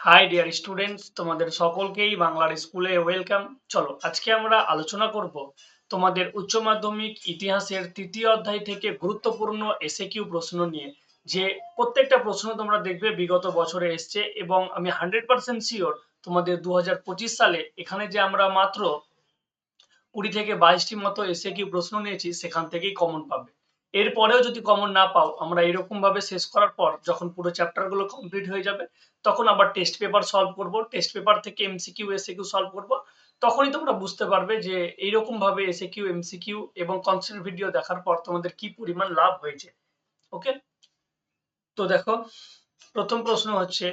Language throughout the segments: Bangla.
হাই ডিয়ার স্টুডেন্টস তোমাদের সকলকেই বাংলার স্কুলে ওয়েলকাম চলো, আজকে আমরা আলোচনা করব তোমাদের উচ্চ মাধ্যমিক ইতিহাসের তৃতীয় অধ্যায় থেকে গুরুত্বপূর্ণ এসে কিউ প্রশ্ন নিয়ে, যে প্রত্যেকটা প্রশ্ন তোমরা দেখবে বিগত বছরে এসছে এবং আমি হান্ড্রেড পার্সেন্ট শিওর তোমাদের দু হাজার পঁচিশ সালে এখানে যে আমরা মাত্র কুড়ি থেকে বাইশটি মতো এসে কিউ প্রশ্ন নিয়েছি, সেখান থেকেই কমন পাবে। এরপরেও যদি কমন না পাও, আমরা এরকম ভাবে শেষ করার পর যখন পুরো চ্যাপ্টারগুলো কমপ্লিট হয়ে যাবে, তখন আবার টেস্ট পেপার সলভ করব। টেস্ট পেপার থেকে এমসিকিউ এসিকিউ সলভ করব। তখনই তোমরা বুঝতে পারবে যে এইরকম ভাবে এসিকিউ এমসিকিউ এবং কনসেপ্ট ভিডিও দেখার পর তোমাদের কি পরিমাণ লাভ হয়েছে। ওকে তো দেখো, প্রথম প্রশ্ন হচ্ছে,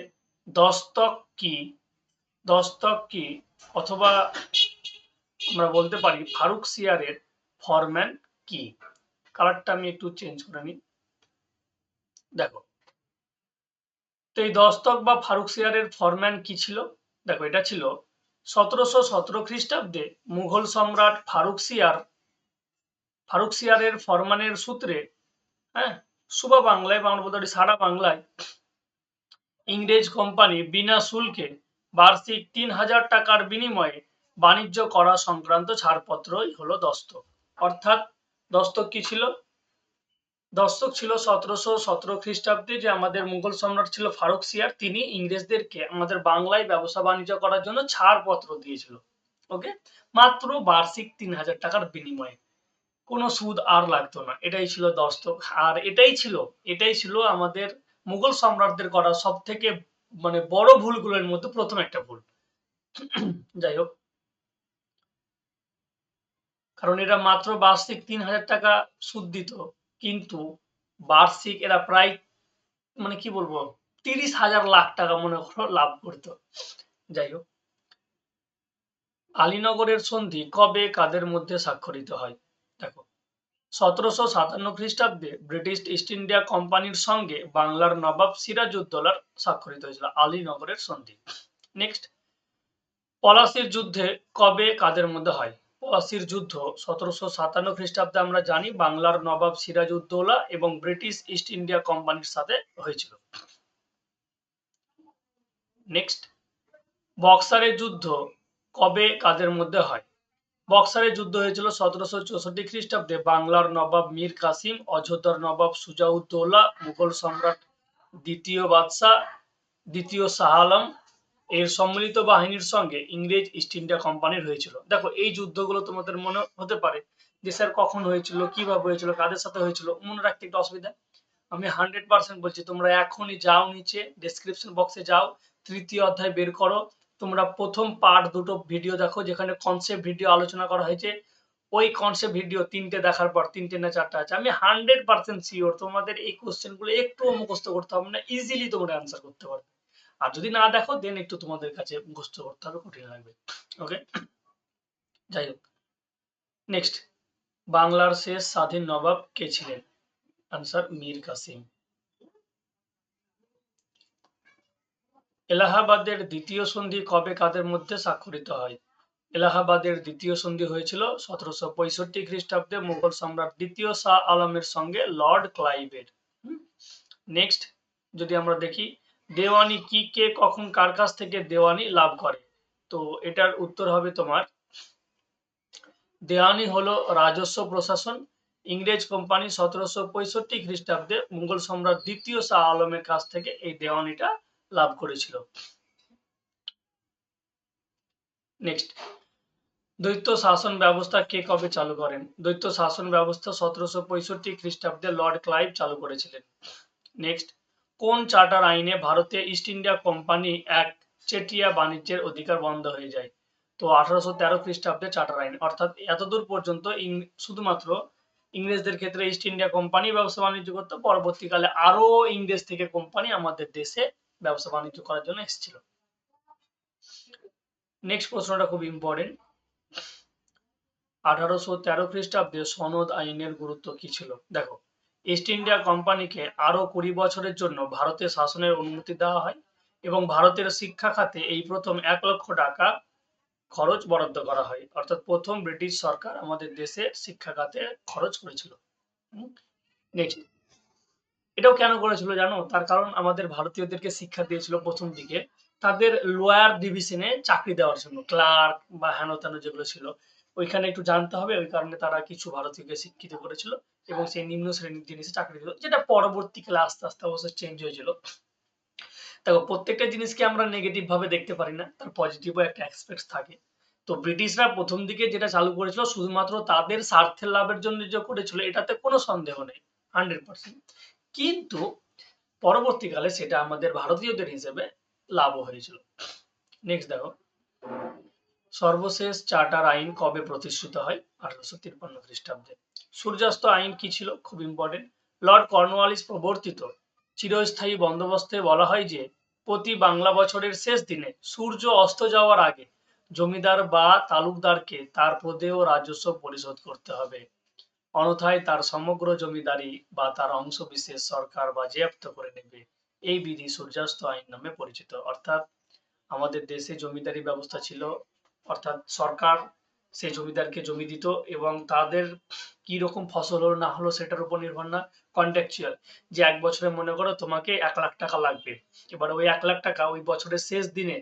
দস্তক কি? দস্তক কি? অথবা আমরা বলতে পারি, ফারুক সিয়ারের ফরম্যান কি? কালারটা আমি একটু চেঞ্জ করে নিই। দেখো। তো এই দস্তক বা ফারুক সিয়ারের ফরম্যান কি ছিল? দেখো, এটা ছিল সতেরোশো সতেরো খ্রিস্টাব্দে মুঘল সম্রাট ফারুক সিয়ার, ফারুক সিয়ারের ফরমানের সূত্রে হ্যাঁ সুবা বাংলায় বা আমরা বলতে পারি সারা বাংলায় ইংরেজ কোম্পানি বিনা শুল্কে বার্ষিক তিন হাজার টাকার বিনিময়ে বাণিজ্য করা সংক্রান্ত ছাড়পত্রই হলো দস্তক। অর্থাৎ দস্তক কি ছিল? দস্তক ছিল সতেরোশো সতেরো খ্রিস্টাব্দে যে আমাদের মুঘল সম্রাট ছিল ফারুক সিয়ার, তিনি ইংরেজদেরকে আমাদের বাংলায় ব্যবসা বাণিজ্য করার জন্য ছাড়পত্র দিয়েছিল। ওকে মাত্র বার্ষিক তিন হাজার টাকার বিনিময়ে। কোনো সুদ আর লাগতো না। এটাই ছিল দস্তক। আর এটাই ছিল এটাই ছিল আমাদের মুঘল সম্রাটদের করা সব থেকে মানে বড় ভুলগুলোর মধ্যে প্রথম একটা ভুল। যাই হোক। কারণ এরা মাত্র বার্ষিক তিন হাজার টাকা সুদ দিত। কিন্তু বার্ষিক এরা প্রায় মানে কি বলব, তিরিশ হাজার লাখ টাকা মনে করো লাভ করতো। যাই হোক। আলীনগরের সন্ধি কবে কাদের মধ্যে স্বাক্ষরিত হয়? দেখো, সতেরোশো সাতান্ন খ্রিস্টাব্দে ব্রিটিশ ইস্ট ইন্ডিয়া কোম্পানির সঙ্গে বাংলার নবাব সিরাজউদ্দৌলার স্বাক্ষরিত হয়েছিল আলীনগরের সন্ধি। নেক্সট। পলাশির যুদ্ধে কবে কাদের মধ্যে হয়? পলাশির যুদ্ধ। সতেরোশো সাতান্ন খ্রিস্টাব্দে আমরা জানি বাংলার নবাব সিরাজউদ্দৌলা এবং ব্রিটিশ ইস্ট ইন্ডিয়া কোম্পানির সাথে হয়েছিল। নেক্সট বক্সারের যুদ্ধ কবে কাদের মধ্যে হয়? বক্সারের যুদ্ধ হয়েছিল সতেরোশো চৌষট্টি খ্রিস্টাব্দে। বাংলার নবাব মীর কাসিম, অযোধ্যার নবাব সুজাউদ্দৌলা, মুঘল সম্রাট দ্বিতীয় বাদশাহ, দ্বিতীয় শাহ আলম এর সম্মিলিত বাহিনীর সঙ্গে ইংরেজ ইস্ট ইন্ডিয়া কোম্পানির হয়েছিল দেখো, এই যুদ্ধগুলো তোমাদের মনে হতে পারে যে, স্যার, কখন হয়েছিল, কীভাবে হয়েছিল, কাদের সাথে হয়েছিল, মনে রাখতে একটু অসুবিধা। আমি হান্ড্রেড পার্সেন্ট বলছি, তোমরা এখনই যাও নিচে ডেসক্রিপশন বক্সে যাও, তৃতীয় অধ্যায় বের করো। তোমরা প্রথম পার্ট দুটো ভিডিও দেখো, যেখানে কনসেপ্ট ভিডিও আলোচনা করা হয়েছে। ওই কনসেপ্ট ভিডিও তিনটে দেখার পর, তিনটে না চারটা আছে। আমি হান্ড্রেড পার্সেন্ট শিওর তোমাদের এই কোশ্চেনগুলো একটু মুখস্থ করতে হবে না ইজিলি তোমরা অ্যান্সার করতে পারবে। আর যদি না দেখো দেন একটু তোমাদের কাছে মুখস্থ করতে হবে কঠিন লাগবে। ওকে যাই হোক। নেক্সট বাংলার শেষ স্বাধীন নবাব কে ছিলেন? আনসার মীর কাসিম। এলাহাবাদের দ্বিতীয় সন্ধি কবে কাদের মধ্যে স্বাক্ষরিত হয়? এলাহাবাদের দ্বিতীয় সন্ধি হয়েছিল সতেরোশো পঁয়ষট্টি খ্রিস্টাব্দে মুঘল সম্রাট দ্বিতীয় শাহ আলমের সঙ্গে লর্ড ক্লাইভের। নেক্সট যদি আমরা দেখি দেওয়ানি কি, কে, কখন, কার কাছ থেকে দেওয়ানি লাভ করে? তো এটার উত্তর হবে তোমার, দেওয়ানি হলো রাজস্ব প্রশাসন, ইংরেজ কোম্পানি সতেরোশো পঁয়ষট্টি খ্রিস্টাব্দে মুঘল সম্রাট দ্বিতীয় শাহ আলমের কাছ থেকে এই দেওয়ানিটা লাভ করেছিল। নেক্সট দ্বৈত শাসন ব্যবস্থা কে কবে চালু করেন? দ্বৈত শাসন ব্যবস্থা সতেরোশো পঁয়ষট্টি খ্রিস্টাব্দে লর্ড ক্লাইভ চালু করেছিলেন। নেক্সট কোন চার্টার আইনে ভারতে ইস্ট ইন্ডিয়া কোম্পানি এক চেটিয়া বাণিজ্যের অধিকার বন্ধ হয়ে যায়? তো আঠারোশো তেরো খ্রিস্টাব্দে চার্টার আইন, অর্থাৎ এতদূর পর্যন্ত শুধুমাত্র ইংরেজদের ক্ষেত্রে ইস্ট ইন্ডিয়া কোম্পানি ব্যবসা বাণিজ্য করতো, পরবর্তীকালে আরও ইংরেজ থেকে কোম্পানি আমাদের দেশে ব্যবসা বাণিজ্য করার জন্য এসেছিল। নেক্সট প্রশ্নটা খুব ইম্পর্টেন্ট আঠারোশো তেরো খ্রিস্টাব্দে সনদ আইনের গুরুত্ব কি ছিল? দেখো ইস্ট ইন্ডিয়া কোম্পানিকে আরও কুড়ি বছরের জন্য ভারতে শাসনের অনুমতি দেওয়া হয় এবং ভারতের শিক্ষা খাতে এই প্রথম এক লক্ষ টাকা খরচ বরাদ্দ করা হয়। অর্থাৎ প্রথম ব্রিটিশ সরকার আমাদের দেশে শিক্ষা খাতে খরচ করেছিল। নেক্সট এটাও কেন করেছিল জানো? তার কারণ আমাদের ভারতীয়দেরকে শিক্ষা দিয়েছিল প্রথম দিকে। তাদের লোয়ার ডিভিশনে চাকরি দেওয়ার জন্য ক্লার্ক বা হেন যেগুলো ছিল। ওইখানে একটু জানতে হবে, ওই কারণে তারা কিছু ভারতীয়কে শিক্ষিত করেছিল এবং সেই নিম্ন শ্রেণির জিনিসে চাকরি দিল, যেটা পরবর্তীকালে আস্তে আস্তে অবশ্য চেঞ্জ হয়েছিল। দেখো, প্রত্যেকটা জিনিসকে আমরা নেগেটিভ ভাবে দেখতে পারি না, তার পজিটিভও একটা অ্যাসপেক্ট থাকে। তো ব্রিটিশরা প্রথম দিকে যেটা চালু করেছিল, শুধুমাত্র তাদের স্বার্থের লাভের জন্য যে করেছিল, এটাতে কোনো সন্দেহ নেই হান্ড্রেড পার্সেন্ট কিন্তু পরবর্তীকালে সেটা আমাদের ভারতীয়দের হিসেবে লাভও হয়েছিল। নেক্সট দেখো। সর্বশেষ চার্টার আইন কবে প্রতিষ্ঠিত হয়? আঠারোশো তিপ্পান্ন খ্রিস্টাব্দে। সূর্যাস্ত আইন কি ছিল? খুব ইম্পর্টেন্ট লর্ড কর্নওয়ালিস প্রবর্তিত। চিরস্থায়ী বন্দোবস্তে বলা হয় যে, প্রতি বাংলা বছরের শেষ দিনে সূর্য অস্ত যাওয়ার আগে জমিদার বা তালুকদারকে তার পদেয় রাজস্ব পরিশোধ করতে হবে। অন্যথায় তার সমগ্র জমিদারি বা তার অংশ বিশেষ সরকার বাজেয়াপ্ত করে নেবে। এই বিধি সূর্যাস্ত আইন নামে পরিচিত। অর্থাৎ, আমাদের দেশে জমিদারি ব্যবস্থা ছিল অর্থাৎ সরকার সেই জমিদারকে জমি দিত এবং তাদের কি রকম ফসল হলো, না হলো সেটার উপর নির্ভর না। কন্ট্রাকচুয়াল যে এক বছরে মনে করো তোমাকে এক লাখ টাকা লাগবে। এবার ওই এক লাখ টাকা ওই বছরের শেষ দিনে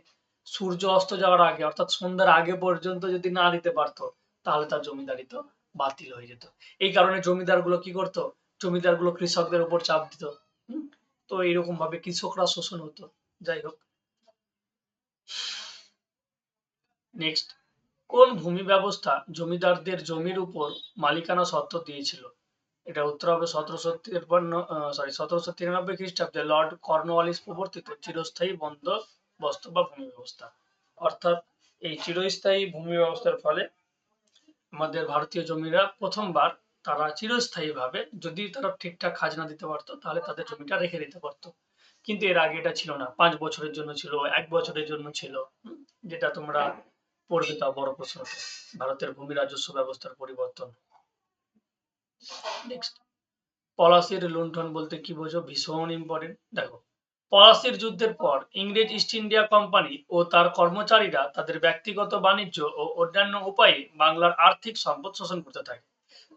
সূর্য অস্ত যাওয়ার আগে, অর্থাৎ সন্ধ্যার আগে পর্যন্ত যদি না দিতে পারতো, তাহলে তার জমিদারি তো বাতিল হয়ে যেত। এই কারণে জমিদারগুলো কি করতো? জমিদারগুলো কৃষকদের উপর চাপ দিত? তো এইরকম ভাবে কৃষকরা শোষণ হতো। যাই হোক। নেক্সট কোন ভূমি ব্যবস্থা জমিদারদের জমির উপর মালিকানা সত্ত্ব দিয়েছিল? এটা উত্তর হবে সতেরোশো তিপ্পান্ন সরি সতেরোশো তিরানব্বই খ্রিস্টাব্দে লর্ড কর্নওয়ালিস প্রবর্তিত চিরস্থায়ী বন্দোবস্ত বা ভূমি ব্যবস্থা। অর্থাৎ এই চিরস্থায়ী ভূমি ব্যবস্থার ফলে আমাদের ভারতীয় জমিরা প্রথমবার তারা চিরস্থায়ী ভাবে যদি তারা ঠিকঠাক খাজনা দিতে পারতো, তাহলে তাদের জমিটা রেখে দিতে পারতো। কিন্তু এর আগে এটা ছিল না। পাঁচ বছরের জন্য ছিল, এক বছরের জন্য ছিল যেটা তোমরা পড়বে তা বড় প্রশ্ন ভারতের ভূমি রাজস্ব ব্যবস্থার পরিবর্তন। নেক্সট পলাশির লুণ্ঠন বলতে কি বোঝো? ভীষণ ইম্পর্টেন্ট দেখো, পলাশির যুদ্ধের পর ইংরেজ ইস্ট ইন্ডিয়া কোম্পানি ও তার কর্মচারীরা তাদের ব্যক্তিগত বাণিজ্য ও অন্যান্য উপায়ে বাংলার আর্থিক সম্পদ শোষণ করতে থাকে।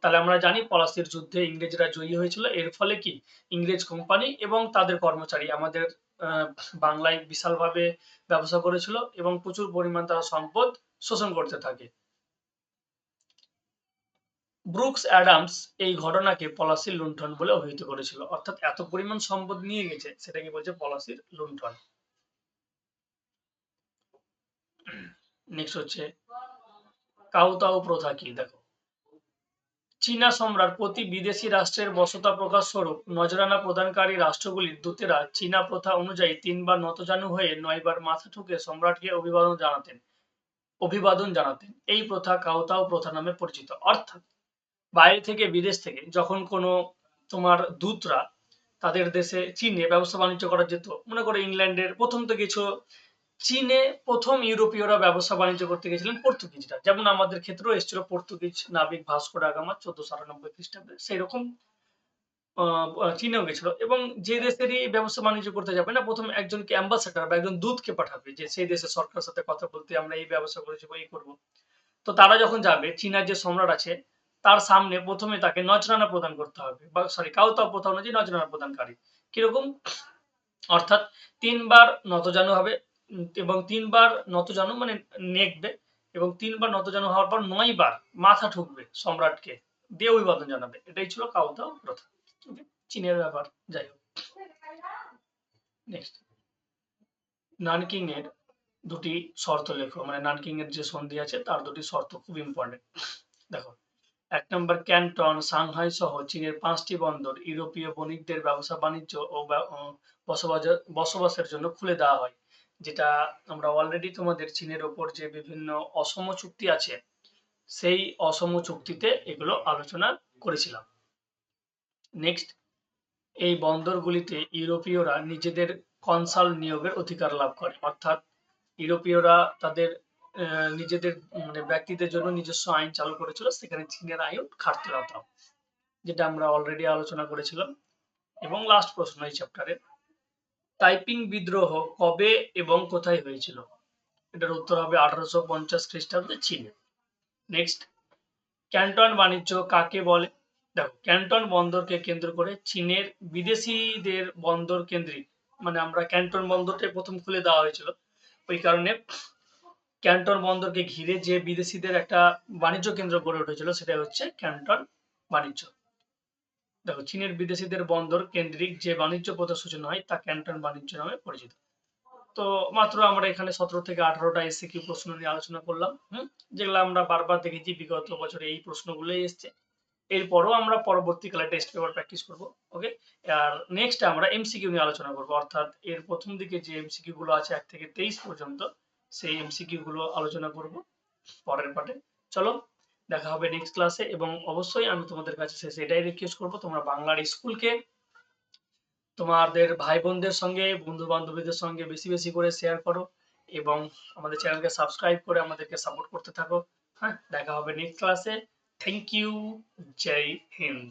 তাহলে আমরা জানি পলাশির যুদ্ধে ইংরেজরা জয়ী হয়েছিল। এর ফলে কি? ইংরেজ কোম্পানি এবং তাদের কর্মচারী আমাদের বাংলায় বিশালভাবে ব্যবসা করেছিল এবং প্রচুর পরিমাণ তারা সম্পদ শোষণ করতে থাকে। ব্রুকস অ্যাডামস এই ঘটনাকে পলাশির লুণ্ঠন বলে অভিহিত করেছিল। অর্থাৎ এত পরিমাণ সম্পদ নিয়ে গেছে সেটাকে বলছে পলাশির লুণ্ঠন? নেক্সট হচ্ছে কাউতাউ প্রথা কি? দেখো চীনা সম্রাট প্রতি বিদেশি রাষ্ট্রের বসতা প্রকাশ স্বরূপ নজরানা প্রদানকারী রাষ্ট্রগুলির দূতেরা চীনা প্রথা অনুযায়ী তিনবার নতজানু হয়ে নয়বার মাথা ঠুকে সম্রাটকে অভিবাদন জানাতেন অভিবাদন জানাতেন। এই প্রথা কাউতাও প্রথা নামে পরিচিত। অর্থাৎ বাইরে থেকে বিদেশ থেকে যখন কোনো তোমার দূতরা তাদের দেশে চীনে ব্যবসা বাণিজ্য করা যেত মনে করো ইংল্যান্ডের প্রথম তো কিছু চীনে প্রথম ইউরোপীয়রা ব্যবসা বাণিজ্য করতে গেছিলেন পর্তুগিজরা। যেমন আমাদের ক্ষেত্রেও এসেছিল পর্তুগিজ নাবিক ভাস্কো ডা গামা চোদ্দশো আটানব্বই খ্রিস্টাব্দে। সেই রকম চীনেও গেছিল এবং যে দেশেরই ব্যবসা বাণিজ্য করতে যাবে না, প্রথম একজনকে অ্যাম্বাসেডার বা একজন দূতকে পাঠাবে, যে সেই দেশের সরকারের সাথে কথা বলতে আমরা এই ব্যবসা করেছি এই করব। তো তারা যখন যাবে, চীনার যে সম্রাট আছে, তার সামনে প্রথমে তাকে নজরানা প্রদান করতে হবে। বা সরি কাউতা প্রথা অনুযায়ী নজরানা প্রদানকারী। কীরকম? অর্থাৎ তিনবার নতজানু হবে এবং তিনবার নতজানু মানে নেকবে এবং তিনবার নতজানু হওয়ার পর নয় বার মাথা ঠুকবে সম্রাটকে, দিয়ে অভিবাদন জানাবে। এটাই ছিল কাউতা প্রথা। চীনের ব্যাপার, যাই হোক। নেক্সট নানকিং এর দুটি শর্ত লেখো। মানে নানকিং এর যে সন্ধি আছে, তার দুটি শর্ত খুব ইম্পর্টেন্ট দেখো, এক নম্বর, ক্যান্টন, সাংহাই সহ চীনের পাঁচটি বন্দর ইউরোপীয় বণিকদের ব্যবসা বাণিজ্য ও বসবাসের জন্য খুলে দেওয়া হয়। যেটা আমরা অলরেডি তোমাদের চীনের ওপর যে বিভিন্ন অসম চুক্তি আছে, সেই অসম চুক্তিতে এগুলো আলোচনা করেছিলাম। নেক্সট এই বন্দরগুলিতে ইউরোপীয়রা নিজেদের কনসাল নিয়োগের অধিকার লাভ করে। অর্থাৎ ইউরোপীয়রা তাদের নিজেদের মানে ব্যক্তিদের জন্য নিজস্ব আইন চালু করেছিল, সেখানে চীনের আইন খাটতে যেটা আমরা অলরেডি আলোচনা করেছিলাম। এবং লাস্ট প্রশ্ন এই চ্যাপ্টারে টাইপিং বিদ্রোহ কবে এবং কোথায় হয়েছিল? এটার উত্তর হবে আঠারোশো পঞ্চাশ খ্রিস্টাব্দে চীনে। নেক্সট ক্যান্টন বাণিজ্য কাকে বলে? দেখো, ক্যান্টন বন্দরকে কেন্দ্র করে চীনের বিদেশিদের বন্দর কেন্দ্রিক মানে আমরা ক্যান্টন বন্দরটাই প্রথম খুলে দেওয়া হয়েছিল। ওই কারণে ক্যান্টন বন্দরকে ঘিরে যে বিদেশিদের একটা বাণিজ্য কেন্দ্র গড়ে উঠেছিল সেটা হচ্ছে ক্যান্টন বাণিজ্য। দেখো, চীনের বিদেশিদের বন্দর কেন্দ্রিক যে বাণিজ্য পথের সূচনা হয় তা ক্যান্টন বাণিজ্য নামে পরিচিত। তো মাত্র আমরা এখানে সতেরো থেকে আঠারোটা এসিকিউ প্রশ্ন নিয়ে আলোচনা করলাম, হুম? যেগুলো আমরা বারবার দেখেছি বিগত বছরে এই প্রশ্নগুলোই এসছে। এরপরও আমরা পরবর্তীকালে টেস্ট পেপার প্র্যাকটিস করব ওকে আর নেক্সট আমরা এমসিকিউ নিয়ে আলোচনা করব। অর্থাৎ এর প্রথম দিকে যে এমসিকিউ গুলো আছে এক থেকে তেইশ পর্যন্ত, সেই এমসিকিউ গুলো আলোচনা করব পরের পার্টে চলো দেখা হবে নেক্সট ক্লাসে এবং অবশ্যই আমি তোমাদের কাছে শেষে এটাই রিকোয়েস্ট করব, তোমরা বাংলার স্কুলকে তোমাদের ভাই বোনদের সঙ্গে বন্ধু বান্ধবীদের সঙ্গে বেশি বেশি করে শেয়ার করো এবং আমাদের চ্যানেলকে সাবস্ক্রাইব করে আমাদেরকে সাপোর্ট করতে থাকো। হ্যাঁ দেখা হবে নেক্সট ক্লাসে থ্যাংক ইউ জয় হিন্দ